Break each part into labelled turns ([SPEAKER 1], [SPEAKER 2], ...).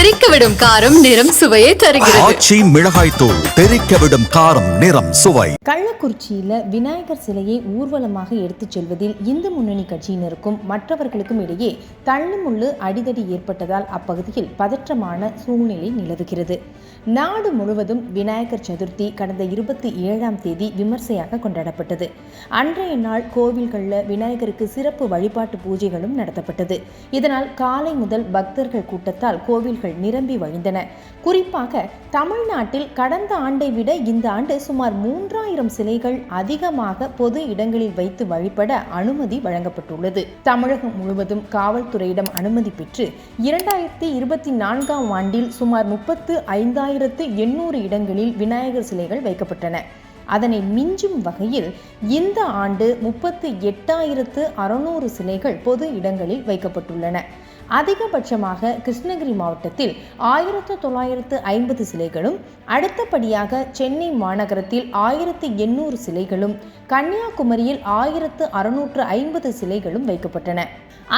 [SPEAKER 1] தெறிக்க விடும் காரம் நிறம் சுவையை தருகிறது.
[SPEAKER 2] ஆச்சி மிளகாய் தூள் தெறிக்க விடும் காரம் நிறம் சுவை.
[SPEAKER 3] கள்ளக்குறிச்சியில் விநாயகர் சிலையை ஊர்வலமாக எடுத்துச் செல்வதில் இந்து முன்னணி கட்சியினருக்கும் மற்றவர்களுக்கும் இடையே தள்ளுமுள்ளு அடிதடி ஏற்பட்டதால் அப்பகுதியில் பதற்றமான சூழ்நிலை நிலவுகிறது. நாடு முழுவதும் விநாயகர் சதுர்த்தி கடந்த இருபத்தி ஏழாம் தேதி விமர்சையாக கொண்டாடப்பட்டது. அன்றைய நாள் கோவில்களில் விநாயகருக்கு சிறப்பு வழிபாட்டு பூஜைகளும் நடத்தப்பட்டது. இதனால் காலை முதல் பக்தர்கள் கூட்டத்தால் கோவில்கள் நிரம்பி வழிந்தன. குறிப்பாக தமிழ்நாட்டில் கடந்த ஆண்டை விட இந்த ஆண்டு சுமார் மூன்றாயிரம் சிலைகள் அதிகமாக பொது இடங்களில் வைத்து வழிபட அனுமதி வழங்கப்பட்டுள்ளது. தமிழகம் முழுவதும் காவல்துறையிடம் அனுமதி பெற்று இரண்டாயிரத்தி இருபத்தி நான்காம் ஆண்டில் சுமார் முப்பத்து ஐந்தாயிரத்து எண்ணூறு இடங்களில் விநாயகர் சிலைகள் வைக்கப்பட்டன. அதனை மிஞ்சும் வகையில் இந்த ஆண்டு முப்பத்து எட்டாயிரத்து அறுநூறு சிலைகள் பொது இடங்களில் வைக்கப்பட்டுள்ளன. அதிகபட்சமாக கிருஷ்ணகிரி மாவட்டத்தில் ஆயிரத்து தொள்ளாயிரத்து ஐம்பது சிலைகளும் அடுத்தபடியாக சென்னை மாநகரத்தில் ஆயிரத்து எண்ணூறு சிலைகளும் கன்னியாகுமரியில் ஆயிரத்து அறுநூற்று ஐம்பது சிலைகளும் வைக்கப்பட்டன.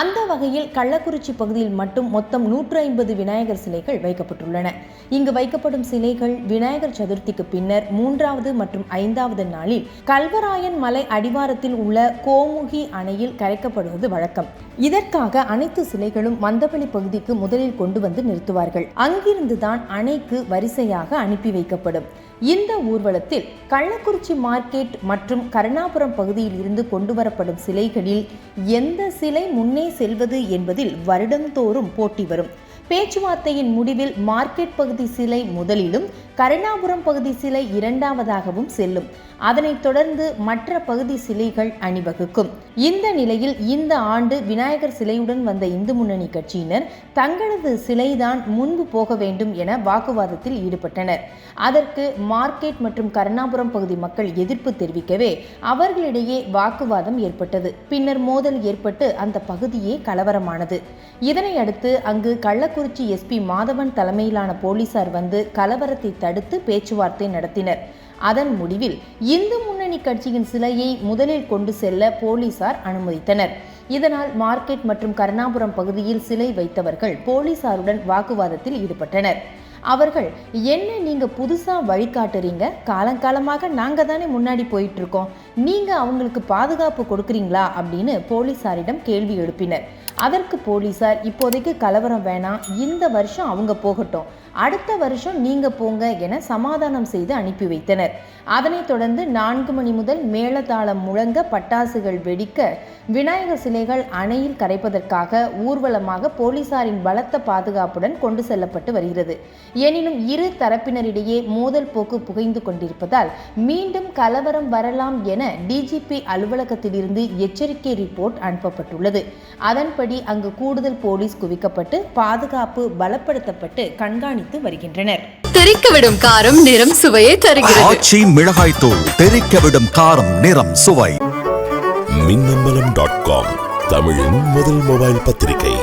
[SPEAKER 3] அந்த வகையில் கள்ளக்குறிச்சி பகுதியில் மட்டும் மொத்தம் நூற்று ஐம்பது விநாயகர் சிலைகள் வைக்கப்பட்டுள்ளன. இங்கு வைக்கப்படும் சிலைகள் விநாயகர் சதுர்த்திக்கு பின்னர் மூன்றாவது மற்றும் ஐந்தாவது நாளில் கல்வராயன் மலை அடிவாரத்தில் உள்ள கோமுகி அணையில் கரைக்கப்படுவது வழக்கம். இதற்காக அனைத்து சிலைகளும் மந்தபலி பகுதிக்கு முதலில் கொண்டு வந்து நிறுத்துவார்கள். அங்கிருந்துதான் அணைக்கு வரிசையாக அனுப்பி வைக்கப்படும். இந்த ஊர்வலத்தில் கள்ளக்குறிச்சி மார்க்கெட் மற்றும் கருணாபுரம் பகுதியில் இருந்து கொண்டு வரப்படும் சிலைகளில் எந்த சிலை முன்னே செல்வது என்பதில் வருடந்தோறும் போட்டி வரும். பேச்சுவார்த்தையின் முடிவில் மார்க்கெட் பகுதி சிலை முதலிலும் கருணாபுரம் பகுதி சிலை இரண்டாவதாகவும் செல்லும். அதனைத் தொடர்ந்து மற்ற பகுதி சிலைகள் அணிவகுக்கும். இந்த நிலையில் இந்த ஆண்டு விநாயகர் சிலையுடன் வந்த இந்து முன்னணி கட்சியினர் தங்களது சிலைதான் முன்பு போக வேண்டும் என வாக்குவாதத்தில் ஈடுபட்டனர். அதற்கு மார்க்கெட் மற்றும் கருணாபுரம் பகுதி மக்கள் எதிர்ப்பு தெரிவிக்கவே அவர்களிடையே வாக்குவாதம் ஏற்பட்டது. பின்னர் மோதல் ஏற்பட்டு அந்த பகுதியே கலவரமானது. இதனை அடுத்து அங்கு கள்ளக்குறிச்சி எஸ்பி மாதவன் தலைமையிலான போலீசார் வந்து கலவரத்தை தடுத்து பேச்சுவார்த்தை நடத்தினர். அதன் முடிவில் இந்து முன்னணி கட்சியின் சிலையை முதலில் கொண்டு செல்ல போலீசார் அனுமதித்தனர். இதனால் மார்க்கெட் மற்றும் கருணாபுரம் பகுதியில் சிலை வைத்தவர்கள் போலீசாருடன் வாக்குவாதத்தில் ஈடுபட்டனர். அவர்கள் என்ன நீங்க புதுசா வழிகாட்டுறீங்க? காலங்காலமாக நாங்க தானே முன்னாடி போயிட்டு இருக்கோம் நீங்க அவங்களுக்கு பாதுகாப்பு கொடுக்குறீங்களா? அப்படின்னு போலீசாரிடம் கேள்வி எழுப்பினர். அதற்கு போலீசார் இப்போதைக்கு கலவரம் வேணாம். இந்த வருஷம் அவங்க போகட்டும். அடுத்த வருஷம் நீங்க போங்க என சமாதானம் செய்து அனுப்பி வைத்தனர். அதனைத் தொடர்ந்து நான்கு மணி முதல் மேளதாளம் முழங்க பட்டாசுகள் வெடிக்க விநாயகர் சிலைகள் அணையில் கரைப்பதற்காக ஊர்வலமாக போலீசாரின் பலத்த பாதுகாப்புடன் கொண்டு செல்லப்பட்டு வருகிறது. எனினும் இரு தரப்பினரிடையே மோதல் போக்கு புகைந்து கொண்டிருப்பதால் மீண்டும் கலவரம் வரலாம் என டிஜிபி அலுவலகத்திலிருந்து எச்சரிக்கை ரிப்போர்ட் அனுப்பப்பட்டுள்ளது. அதன்படி அங்கு கூடுதல் போலீஸ் குவிக்கப்பட்டு பாதுகாப்பு பலப்படுத்தப்பட்டு கண்காணித்து வருகின்றனர்.
[SPEAKER 1] தெறிக்க விடும் காரம் நிறம் சுவையை தருகிறது.
[SPEAKER 2] ஆச்சி மிளகாய் தூள் தெறிக்க விடும் காரம் நிறம் சுவை.
[SPEAKER 4] மின்னம்பலம் டாட் காம் தமிழின் முதல் மொபைல் பத்திரிகை.